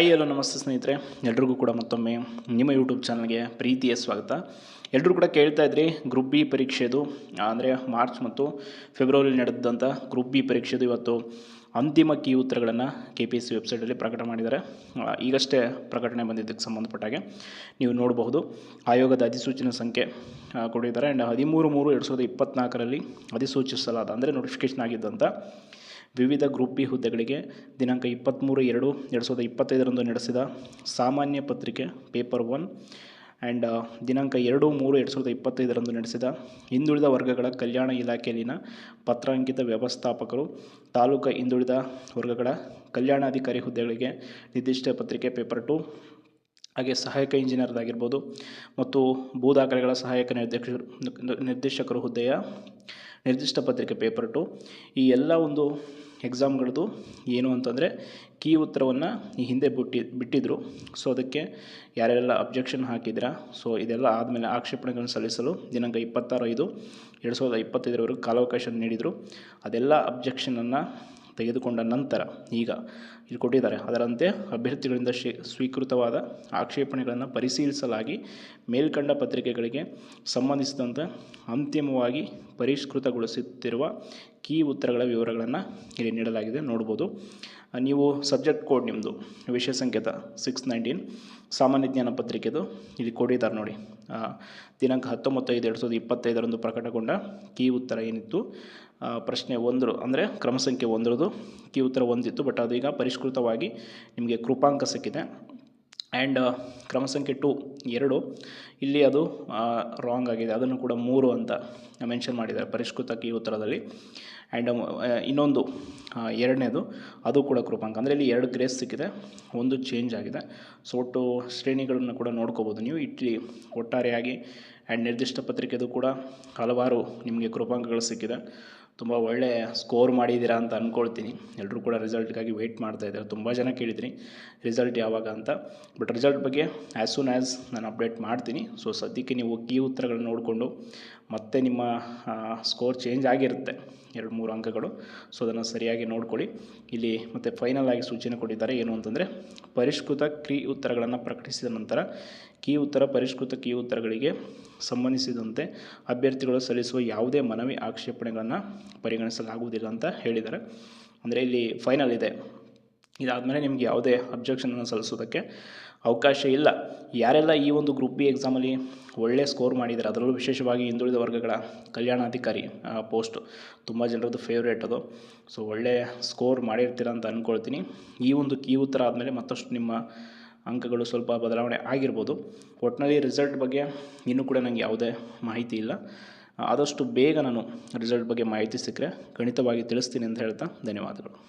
Hi hello ನಮಸ್ತೆ ಸ್ನೇಹಿತರೆ, ಎಲ್ರಿಗೂ ಕೂಡ ಮತ್ತೊಮ್ಮೆ ನಿಮ್ಮ ಯೂಟ್ಯೂಬ್ ಚಾನಲ್ಗೆ ಪ್ರೀತಿಯ ಸ್ವಾಗತ. ಎಲ್ಲರೂ ಕೂಡ ಕೇಳ್ತಾ ಇದ್ರಿ, ಗ್ರೂಪ್ ಬಿ ಪರೀಕ್ಷೆದು, ಅಂದರೆ ಮಾರ್ಚ್ ಮತ್ತು ಫೆಬ್ರವರಿಲಿ ನಡೆದಂಥ ಗ್ರೂಪ್ ಬಿ ಪರೀಕ್ಷೆದು ಇವತ್ತು ಅಂತಿಮ ಕೀ ಉತ್ತರಗಳನ್ನು ಕೆ ಪಿ ಎಸ್ ಸಿ ವೆಬ್ಸೈಟಲ್ಲಿ ಪ್ರಕಟ ಮಾಡಿದ್ದಾರೆ. ಈಗಷ್ಟೇ ಪ್ರಕಟಣೆ ಬಂದಿದ್ದಕ್ಕೆ ಸಂಬಂಧಪಟ್ಟಾಗೆ ನೀವು ನೋಡಬಹುದು. ಆಯೋಗದ ಅಧಿಸೂಚನೆ ಸಂಖ್ಯೆ ಕೊಟ್ಟಿದ್ದಾರೆ. ಆ್ಯಂಡ್ ಹದಿಮೂರು ಮೂರು ಎರಡು ಸಾವಿರದ ಇಪ್ಪತ್ತ್ನಾಲ್ಕರಲ್ಲಿ ಅಧಿಸೂಚಿಸಲಾದ, ಅಂದರೆ ನೋಟಿಫಿಕೇಶನ್ ಆಗಿದ್ದಂಥ ವಿವಿಧ ಗ್ರೂಪ್ ಬಿ ಹುದ್ದೆಗಳಿಗೆ ದಿನಾಂಕ ಇಪ್ಪತ್ತ್ಮೂರು ಎರಡು ಎರಡು ಸಾವಿರದ ಇಪ್ಪತ್ತೈದರಂದು ನಡೆಸಿದ ಸಾಮಾನ್ಯ ಪತ್ರಿಕೆ ಪೇಪರ್ ಒನ್ ಆ್ಯಂಡ್ ದಿನಾಂಕ ಎರಡು ಮೂರು ಎರಡು ಸಾವಿರದ ಇಪ್ಪತ್ತೈದರಂದು ನಡೆಸಿದ ಹಿಂದುಳಿದ ವರ್ಗಗಳ ಕಲ್ಯಾಣ ಇಲಾಖೆಯಲ್ಲಿನ ಪತ್ರಾಂಕಿತ ವ್ಯವಸ್ಥಾಪಕರು, ತಾಲೂಕು ಹಿಂದುಳಿದ ವರ್ಗಗಳ ಕಲ್ಯಾಣಾಧಿಕಾರಿ ಹುದ್ದೆಗಳಿಗೆ ನಿರ್ದಿಷ್ಟ ಪತ್ರಿಕೆ ಪೇಪರ್ ಟು ಹಾಗೆ ಸಹಾಯಕ ಇಂಜಿನಿಯರ್ದಾಗಿರ್ಬೋದು ಮತ್ತು ಭೂ ದಾಖಲೆಗಳ ಸಹಾಯಕ ನಿರ್ದೇಶಕರು ನಿರ್ದೇಶಕರು ಹುದ್ದೆಯ ನಿರ್ದಿಷ್ಟ ಪತ್ರಿಕೆ ಪೇಪರ್ ಟು ಈ ಎಲ್ಲ ಒಂದು ಎಕ್ಸಾಮ್ಗಳದ್ದು ಏನು ಅಂತಂದರೆ ಕೀ ಉತ್ತರವನ್ನು ಈ ಹಿಂದೆ ಬಿಟ್ಟಿ ಬಿಟ್ಟಿದ್ದರು ಸೊ ಅದಕ್ಕೆ ಯಾರ್ಯಾರೆಲ್ಲ ಅಬ್ಜೆಕ್ಷನ್ ಹಾಕಿದ್ದೀರಾ ಸೊ ಇದೆಲ್ಲ ಆದಮೇಲೆ ಆಕ್ಷೇಪಣೆಗಳನ್ನು ಸಲ್ಲಿಸಲು ದಿನಾಂಕ ಇಪ್ಪತ್ತಾರು ಐದು, ಎರಡು ಸಾವಿರದ ಇಪ್ಪತ್ತೈದರವರೆಗೂ ಕಾಲಾವಕಾಶ ನೀಡಿದರು. ಅದೆಲ್ಲ ಅಬ್ಜೆಕ್ಷನನ್ನು ತೆಗೆದುಕೊಂಡ ನಂತರ ಈಗ ಇಲ್ಲಿ ಕೊಟ್ಟಿದ್ದಾರೆ. ಅದರಂತೆ ಅಭ್ಯರ್ಥಿಗಳಿಂದ ಸ್ವೀಕೃತವಾದ ಆಕ್ಷೇಪಣೆಗಳನ್ನು ಪರಿಶೀಲಿಸಲಾಗಿ ಮೇಲ್ಕಂಡ ಪತ್ರಿಕೆಗಳಿಗೆ ಸಂಬಂಧಿಸಿದಂತೆ ಅಂತಿಮವಾಗಿ ಪರಿಷ್ಕೃತಗೊಳಿಸುತ್ತಿರುವ ಕೀ ಉತ್ತರಗಳ ವಿವರಗಳನ್ನು ಇಲ್ಲಿ ನೀಡಲಾಗಿದೆ. ನೋಡ್ಬೋದು. ನೀವು ಸಬ್ಜೆಕ್ಟ್ ಕೋಡ್ ನಿಮ್ಮದು ವಿಷಯ ಸಂಕೇತ ಸಿಕ್ಸ್ ನೈನ್ಟೀನ್, ಸಾಮಾನ್ಯ ಜ್ಞಾನ ಪತ್ರಿಕೆದು ಇಲ್ಲಿ ಕೊಡಿದ್ದಾರೆ ನೋಡಿ. ದಿನಾಂಕ ಹತ್ತೊಂಬತ್ತೈದು, ಎರಡು ಸಾವಿರದ ಇಪ್ಪತ್ತೈದರಂದು ಪ್ರಕಟಗೊಂಡ ಕೀ ಉತ್ತರ ಏನಿತ್ತು? ಪ್ರಶ್ನೆ ಒಂದರು, ಅಂದರೆ ಕ್ರಮ ಸಂಖ್ಯೆ ಒಂದರದು ಕಿ ಉತ್ತರ ಒಂದಿತ್ತು ಬಟ್ ಅದು ಈಗ ಪರಿಷ್ಕೃತವಾಗಿ ನಿಮಗೆ ಕೃಪಾಂಕ ಸಿಕ್ಕಿದೆ. ಆ್ಯಂಡ್ ಕ್ರಮ ಸಂಖ್ಯೆ ಟು ಎರಡು. ಇಲ್ಲಿ ಅದು ರಾಂಗ್ ಆಗಿದೆ. ಅದನ್ನು ಕೂಡ ಮೂರು ಅಂತ ಮೆನ್ಷನ್ ಮಾಡಿದ್ದಾರೆ ಪರಿಷ್ಕೃತ ಕೀ ಉತ್ತರದಲ್ಲಿ. ಆ್ಯಂಡ್ ಇನ್ನೊಂದು ಎರಡನೇದು, ಅದು ಕೂಡ ಕೃಪಾಂಕ. ಅಂದರೆ ಇಲ್ಲಿ ಎರಡು ಗ್ರೇಸ್ ಸಿಕ್ಕಿದೆ. ಒಂದು ಚೇಂಜ್ ಆಗಿದೆ. ಸೊ ಒಟ್ಟು ಶ್ರೇಣಿಗಳನ್ನು ಕೂಡ ನೋಡ್ಕೋಬೋದು ನೀವು. ಇಟ್ಲಿ ಒಟ್ಟಾರೆಯಾಗಿ ಆ್ಯಂಡ್ ನಿರ್ದಿಷ್ಟ ಪತ್ರಿಕೆದು ಕೂಡ ಹಲವಾರು ನಿಮಗೆ ಕೃಪಾಂಕಗಳು ಸಿಕ್ಕಿದೆ. ತುಂಬ ಒಳ್ಳೆಯ ಸ್ಕೋರ್ ಮಾಡಿದ್ದೀರಾ ಅಂತ ಅಂದ್ಕೊಳ್ತೀನಿ ಎಲ್ಲರೂ ಕೂಡ ರಿಸಲ್ಟ್ಗಾಗಿ ವೆಯ್ಟ್ ಮಾಡ್ತಾ ಇದ್ದಾರೆ. ತುಂಬ ಜನ ಕೇಳಿದ್ರಿ. ರಿಸಲ್ಟ್ ಯಾವಾಗ ಅಂತ. ಬಟ್ ರಿಸಲ್ಟ್ ಬಗ್ಗೆ ಆ್ಯಸ್ ಸೂನ್ ಆ್ಯಸ್ ನಾನು ಅಪ್ಡೇಟ್ ಮಾಡ್ತೀನಿ. ಸೊ ಸದ್ಯಕ್ಕೆ ನೀವು ಕೀ ಉತ್ತರಗಳನ್ನ ನೋಡಿಕೊಂಡು ಮತ್ತೆ ನಿಮ್ಮ ಸ್ಕೋರ್ ಚೇಂಜ್ ಆಗಿರುತ್ತೆ ಎರಡು ಮೂರು ಅಂಕಗಳು. ಸೊ ಅದನ್ನು ಸರಿಯಾಗಿ ನೋಡ್ಕೊಳ್ಳಿ. ಇಲ್ಲಿ ಮತ್ತು ಫೈನಲ್ ಆಗಿ ಸೂಚನೆ ಕೊಟ್ಟಿದ್ದಾರೆ. ಏನು ಅಂತಂದರೆ, ಪರಿಷ್ಕೃತ ಕ್ರೀ ಉತ್ತರಗಳನ್ನು ಪ್ರಕಟಿಸಿದ ನಂತರ ಕೀ ಉತ್ತರ, ಪರಿಷ್ಕೃತ ಕೀ ಉತ್ತರಗಳಿಗೆ ಸಂಬಂಧಿಸಿದಂತೆ ಅಭ್ಯರ್ಥಿಗಳು ಸಲ್ಲಿಸುವ ಯಾವುದೇ ಮನವಿ ಆಕ್ಷೇಪಣೆಗಳನ್ನು ಪರಿಗಣಿಸಲಾಗುವುದಿಲ್ಲ ಅಂತ ಹೇಳಿದ್ದಾರೆ. ಅಂದರೆ ಇಲ್ಲಿ ಫೈನಲ್ ಇದೆ. ಇದಾದಮೇಲೆ ನಿಮಗೆ ಯಾವುದೇ ಅಬ್ಜೆಕ್ಷನನ್ನು ಸಲ್ಲಿಸೋದಕ್ಕೆ ಅವಕಾಶ ಇಲ್ಲ. ಯಾರೆಲ್ಲ ಈ ಒಂದು ಗ್ರೂಪ್ ಬಿ ಎಕ್ಸಾಮಲ್ಲಿ ಒಳ್ಳೆ ಸ್ಕೋರ್ ಮಾಡಿದ್ದಾರೆ ಅದರಲ್ಲೂ ವಿಶೇಷವಾಗಿ ಹಿಂದುಳಿದ ವರ್ಗಗಳ ಕಲ್ಯಾಣಾಧಿಕಾರಿ ಪೋಸ್ಟು ತುಂಬ ಜನರದ್ದು ಫೇವ್ರೇಟ್ ಅದು. ಸೊ ಒಳ್ಳೆ ಸ್ಕೋರ್ ಮಾಡಿರ್ತೀರ ಅಂತ ಅಂದ್ಕೊಳ್ತೀನಿ ಈ ಒಂದು ಕೀ ಉತ್ತರ ಆದಮೇಲೆ ಮತ್ತಷ್ಟು ನಿಮ್ಮ ಅಂಕಗಳು ಸ್ವಲ್ಪ ಬದಲಾವಣೆ ಆಗಿರ್ಬೋದು. ಒಟ್ಟಿನಲ್ಲಿ ರಿಸಲ್ಟ್ ಬಗ್ಗೆ ಇನ್ನೂ ಕೂಡ ನನಗೆ ಯಾವುದೇ ಮಾಹಿತಿ ಇಲ್ಲ. ಆದಷ್ಟು ಬೇಗ ನಾನು ರಿಸಲ್ಟ್ ಬಗ್ಗೆ ಮಾಹಿತಿ ಸಿಕ್ಕರೆ ಖಂಡಿತವಾಗಿ ತಿಳಿಸ್ತೀನಿ ಅಂತ ಹೇಳ್ತಾ ಧನ್ಯವಾದಗಳು.